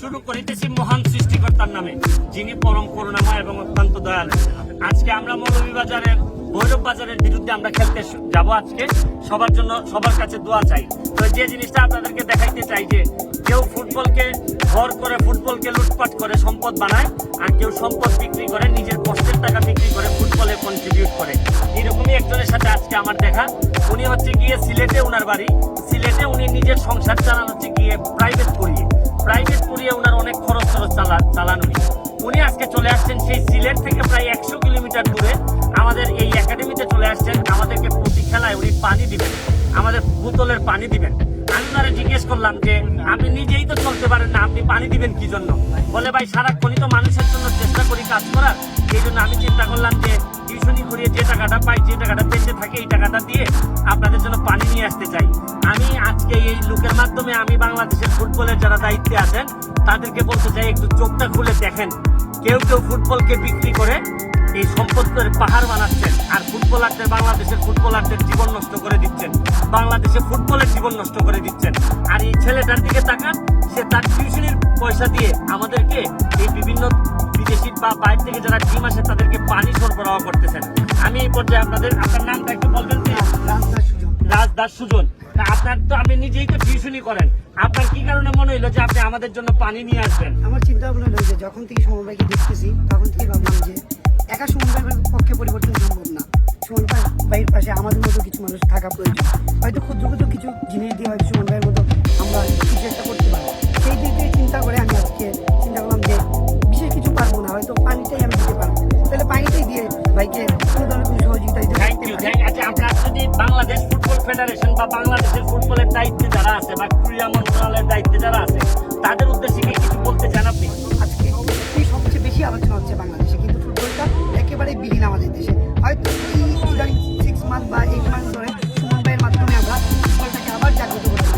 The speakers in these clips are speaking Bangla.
শুরু করিতেছি মহান সৃষ্টিকর্তার নামে, যিনি পরম করুণাময় এবং অত্যন্ত দয়ালু। আজকে আমরা মৌলভীবাজারের ভৈরব বাজারের বিরুদ্ধে আমরা খেলতে যাব আজকে। সবার জন্য সবার কাছে দোয়া চাই। তো যে জিনিসটা আপনাদেরকে দেখাইতে চাই যে, কেউ ফুটবলকে ভর করে ফুটবলকে লুটপাট করে সম্পদ বানায়, আর কেউ সম্পদ বিক্রি করে, নিজের কষ্টের টাকা বিক্রি করে ফুটবলে কন্ট্রিবিউট করে। এরকমই একজনের সাথে আজকে আমার দেখা। উনি হচ্ছে গিয়ে সিলেটে ওনার বাড়ি। সিলেটে উনি নিজের সংসার চালান হচ্ছে গিয়ে প্রাইভেট করিয়ে। প্রাইভেট খরচ খরচ চালান চালান উনি উনি আজকে চলে আসছেন সেই সিলেট থেকে প্রায় একশো কিলোমিটার দূরে। আমাদের এই একাডেমিতে চলে আসছেন। আমাদেরকে প্রতি খেলায় উনি পানি দিবেন। আমাদের বোতলের পানি দিবেন। আমি ওনারে জিজ্ঞেস করলাম যে, আপনি নিজেই তো চলতে পারেন না, আপনি পানি দিবেন কি জন্য? বলে, ভাই, সারাক্ষণই তো মানুষের জন্য চেষ্টা করি কাজ করার। এই জন্য আমি চিন্তা করলাম যে, টিউশনি করিয়ে যে টাকাটা পাই, যে টাকাটা বেঁচে থাকে, এই টাকাটা দিয়ে আপনাদের জন্য পানি নিয়ে আসতে চাই। মাধ্যমে আমি বাংলাদেশের ফুটবলের যারা দায়িত্বে আছেন তাদেরকে বলতে চাই একটু চোখটা খুলে দেখেন। কেউ কেউ ফুটবলকে বিক্রি করে এই সম্পদের পাহাড় বানাচ্ছেন আর ফুটবলারদের বাংলাদেশের ফুটবলারদের জীবন নষ্ট করে দিচ্ছেন। বাংলাদেশে ফুটবলের জীবন নষ্ট করে দিচ্ছেন। আর এই ছেলেটার দিকে তাকান সে তার টিউশনের পয়সা দিয়ে আমাদেরকে এই বিভিন্ন বিদেশি বা বাইরে থেকে যারা টিম আসে তাদেরকে পানি সরবরাহ করতেছেন। আমি এই পর্যায়ে আপনাদের আপনার নামটা একটু বলবেন কি রাস্তার সুযোগ রাজ দাস সুজন। তা আপনার তো আপনি নিজেই তো টিউশনই করেন। আপনার কি কারণে মনে হইল যে আপনি আমাদের জন্য পানি নিয়ে আসবেন? আমার চিন্তা ভাবনা রয়েছে যখন থেকে সুমন ভাইকে দেখতেছি, তখন থেকে ভাবলাম যে একা সুমন ভাইয়ের পক্ষে পরিবর্তন সম্ভব না। ভাই ভাইয়ের পাশে আমাদের মতো কিছু মানুষ থাকা প্রয়োজন। হয়তো ক্ষুদ্র ক্ষুদ্র কিছু জিনিস দিয়ে হয়তো সুমন ভাইয়ের মতো আমরা কিছু করতে পারি। সেই দিক থেকে চিন্তা করে আমি আজকে চিন্তা করলাম যে বিশেষ কিছু পারব না, হয়তো পানিটাই আমি দিতে পারব। তাহলে পানিটাই দিয়ে ভাইকে ফেডারেশন বা বাংলাদেশের ফুটবলের দায়িত্বে যারা আছে বা ক্রীড়া মন্ত্রণালয়ের দায়িত্বে যারা আছে তাদের উদ্দেশ্যে কি কিছু বলতে চান আপনি? আজকে সবচেয়ে বেশি আলোচনা হচ্ছে বাংলাদেশে কিন্তু ফুটবলটা একেবারে বিলীন আমাদের দেশে। হয়তো এই ইদানিং সিক্স মান্থ বা এইট মান্থ ধরে সুমন ভাইয়ের মাধ্যমে আমরা ফুটবলটাকে আবার জাগ্রত করতে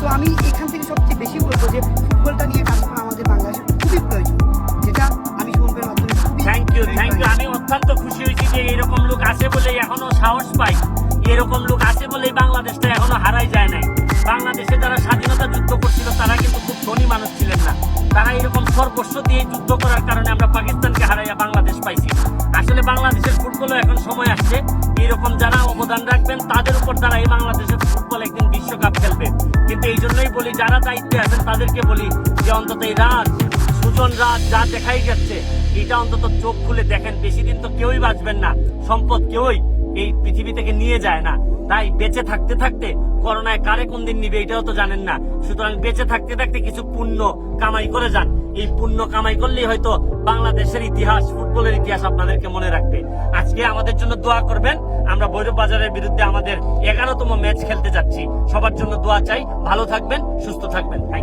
তো আমি এখান থেকে সবচেয়ে বেশি বলব যে ফুটবলটা নিয়ে কাজ করা আমাদের বাংলাদেশে খুবই প্রয়োজন যেটা আমি সুমন ভাইয়ের মাধ্যমে থ্যাংক ইউ থ্যাংক ইউ আমি অত্যন্ত খুশি হয়েছি যে এরকম লোক আছে বলে এখনও সাহস পাই। এরকম লোক আছে বলেই বাংলাদেশটা এখনও হারাই যায় নাই। বাংলাদেশে যারা স্বাধীনতা যুদ্ধ করছিল, তারা কিন্তু খুব ধনী মানুষ ছিলেন না। তারা এরকম সর্বস্ব দিয়ে যুদ্ধ করার কারণে আমরা পাকিস্তানকে হারাইয়া বাংলাদেশ পাইছি। আসলে বাংলাদেশের ফুটবলও এখন সময় আসছে। এরকম যারা অবদান রাখবেন, তাদের উপর তারা এই বাংলাদেশের ফুটবল একদিন বিশ্বকাপ খেলবে। কিন্তু এই জন্যই বলি, যারা দায়িত্বে আছেন, তাদেরকে বলি যে অন্তত এই রাত সুজন রাত যা দেখাই যাচ্ছে, এটা অন্তত চোখ খুলে দেখেন। বেশি দিন তো কেউই বাঁচবেন না। সম্পদ কেউই এই পৃথিবী থেকে নিয়ে যায় না। তাই বেঁচে থাকতে থাকতে করোনায় কারে কোন দিন নিবে এটাও তো জানেন না। সুতরাং বেঁচে থাকতে থাকতে কিছু পুণ্য কামাই করে যান। এই পুণ্য কামাই করলেই হয়তো বাংলাদেশের ইতিহাস, ফুটবলের ইতিহাস আপনাদেরকে মনে রাখবে। আজকে আমাদের জন্য দোয়া করবেন। আমরা ভৈরব বাজারের বিরুদ্ধে আমাদের এগারোতম ম্যাচ খেলতে যাচ্ছি। সবার জন্য দোয়া চাই। ভালো থাকবেন, সুস্থ থাকবেন.